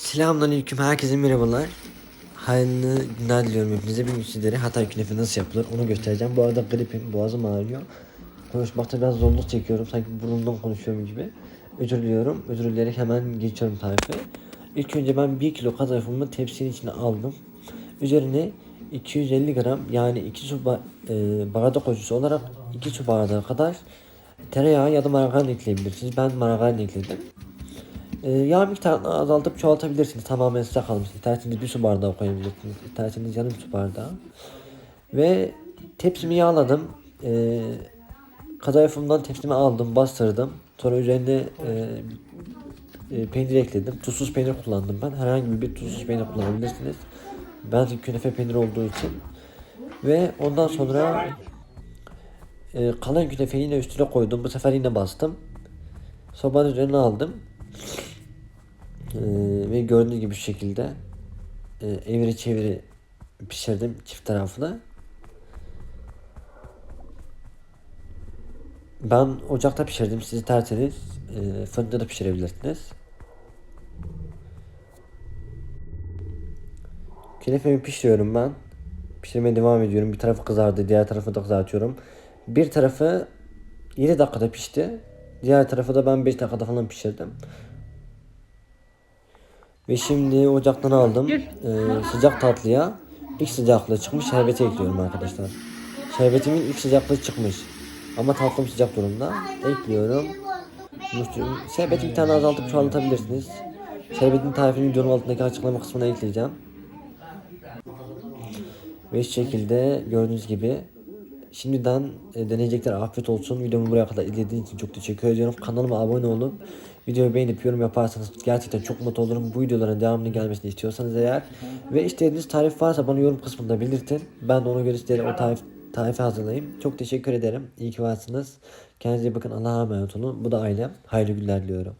Selamünaleyküm herkese merhabalar. Hayırlı günler diliyorum hepinize. Bugün sizlere Hatay künefe nasıl yapılır onu göstereceğim. Bu arada gripim, boğazım ağrıyor. Konuşmakta biraz zorluk çekiyorum. Sanki burnumdan konuşuyorum gibi. Özür diliyorum. Özür dileyerek hemen geçiyorum tarife. İlk önce ben 1 kilo kadayıfımı tepsinin içine aldım. Üzerine 250 gram yani 2 su ba- e, bardak ölçüsü olarak 2 su bardağı kadar tereyağı ya da margarin ekleyebilirsiniz. Ben margarin ekledim. Ee, yağ miktarını azaltıp çoğaltabilirsiniz. Tamamen size kalmış. İsterseniz bir su bardağı koyabilirsiniz. İsterseniz yarım su bardağı. Ve tepsimi yağladım. Ee, kadayıfımdan tepsimi aldım, bastırdım. Sonra üzerine e, e, peynir ekledim. Tuzsuz peynir kullandım ben. Herhangi bir tuzsuz peynir kullanabilirsiniz. Ben künefe peynir olduğu için. Ve ondan sonra e, kalan künefeyi yine üstüne koydum. Bu sefer yine bastım. Sobanın üzerine aldım. Ee, ve gördüğünüz gibi şu şekilde e, evri çeviri pişirdim çift taraflı. Ben ocakta pişirdim. Siz isterseniz e, fırında da pişirebilirsiniz. Künefemi pişiriyorum ben. Pişirmeye devam ediyorum. Bir tarafı kızardı, diğer tarafı da kızartıyorum. Bir tarafı 7 dakikada pişti. Diğer tarafı da ben 5 dakikada falan pişirdim. Ve şimdi ocaktan aldım. Ee, sıcak tatlıya ilk sıcaklığı çıkmış şerbeti ekliyorum arkadaşlar. Şerbetimin ilk sıcaklığı çıkmış. Ama tatlım sıcak durumda. Ekliyorum. Şerbeti bir tane azaltıp çoğaltabilirsiniz. Şerbetin tarifini videonun altındaki açıklama kısmına ekleyeceğim. Ve şekilde gördüğünüz gibi Şimdiden e, deneyecekler afiyet olsun. Videomu buraya kadar izlediğiniz için çok teşekkür ediyorum. Kanalıma abone olup videoyu beğenip yorum yaparsanız gerçekten çok mutlu olurum. Bu videoların devamını gelmesini istiyorsanız eğer ve istediğiniz tarif varsa bana yorum kısmında belirtin. Ben de ona göre sizlere o tarif tarifi hazırlayayım. Çok teşekkür ederim. İyi ki varsınız. Kendinize bakın. Allah'a emanet olun. Bu da ailem. Hayırlı günler diliyorum.